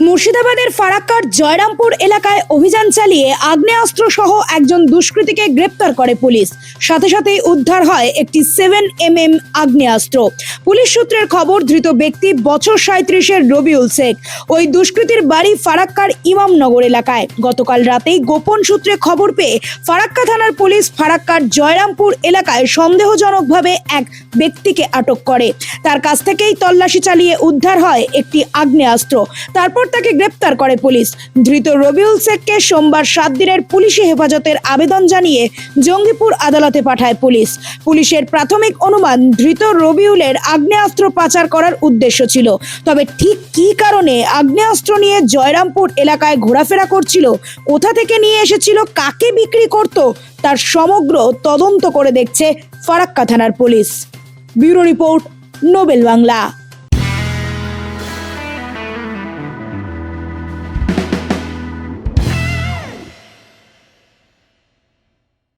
মুর্শিদাবাদের ফারাক্কার জয়রামপুর এলাকায় অভিযান চালিয়ে আগ্নেয়াস্ত্র সহ একজন দুষ্কৃতীকে গ্রেপ্তার করে পুলিশ। সাথে সাথেই উদ্ধার হয় একটি সেভেন এম এম আগ্নেয়াস্ত্র। পুলিশ সূত্রের খবর, ধৃত ব্যক্তি বছর সাঁত্রিশের রবিউল শেখ। ওই দুষ্কৃতীর বাড়ি ফারাক্কার ইমামনগর এলাকায়। গতকাল রাতেই গোপন সূত্রে খবর পেয়ে ফারাক্কা থানার পুলিশ ফারাক্কার জয়রামপুর এলাকায় সন্দেহজনকভাবে এক ব্যক্তিকে আটক করে। তার কাছ থেকেই তল্লাশি চালিয়ে উদ্ধার হয় একটি আগ্নেয়াস্ত্র। তারপর তাকে গ্রেপ্তার করে পুলিশ। ধৃত রবিউল শেখকে সোমবার সাত দিনের পুলিশি হেফাজতের আবেদন জানিয়ে জঙ্গিপুর আদালতে পাঠায় পুলিশ। পুলিশের প্রাথমিক অনুমান ধৃত রবিউলের আগ্নেয়াস্ত্র পাচার করার উদ্দেশ্য ছিল। তবে ঠিক কী কারণে আগ্নেয়াস্ত্র নিয়ে জয়রামপুর এলাকায় ঘোরাফেরা করছিল, কোথা থেকে নিয়ে এসেছিল, কাকে বিক্রি করত, তার সমগ্র তদন্ত করে দেখছে ফারাক্কা থানার police. Bureau report Nobel Bangla.